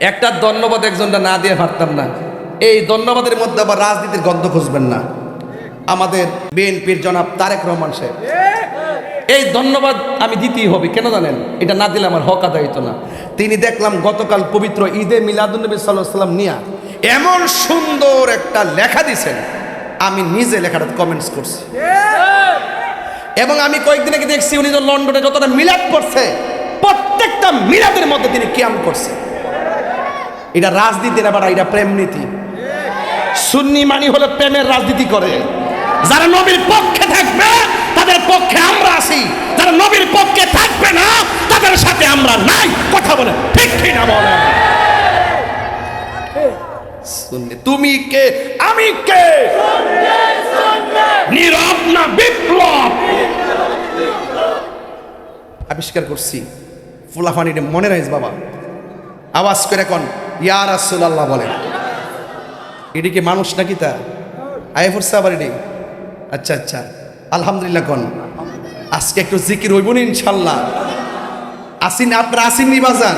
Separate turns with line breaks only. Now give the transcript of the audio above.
একটা ধন্যবাদ একজনটা না দিয়ে পারতাম না। এই ধন্যবাদের মধ্যে আবার রাজনীতির গন্ধ খুঁজবেন না। আমাদের বিএনপির জনাব তারেক রহমান সাহেব। এই ধন্যবাদ আমি দিতেই হবে, কেন জানেন? এটা না দিলে আমার হক আদায় হতো না। তিনি দেখলাম গতকাল পবিত্র ঈদে মিলাদুলনবী সাল্লাহ সাল্লাম নিয়া এমন সুন্দর একটা লেখা দিছেন। আমি নিজে লেখাটা কমেন্টস করছি। এবং আমি কয়েকদিন আগে দেখছি উনি তো লন্ডনে যতটা মিলাদ করছে প্রত্যেকটা মিলাদের মধ্যে তিনি কিয়াম করছে। এটা রাজনীতি না বাড়া, এটা প্রেম নীতি। সুন্নি মানি হলে প্রেমের রাজনীতি করে। যারা নবীর পক্ষে থাকবে, তাদের পক্ষে আমরা আছি। যারা নবীর পক্ষে থাকবে না, তাদের সাথে আমরা নাই। কথা বলে, ঠিক না বলে? তুমি কে? আমি কে? নীরব না বিপ্লব? আবিষ্কার করছি। ফুলাফানিটা মনে রাখিস বাবা। আওয়াজ করে এখন ইয়া রাসূলুল্লাহ বলেন। এটি কি মানুষ নাকি তা পড়ছে আবার এটি আচ্ছা আচ্ছা। আলহামদুলিল্লাহ কন? আজকে একটু জিকির হইব ইনশাল্লাহ। আসিন, আপনারা আসিন নি বাজান।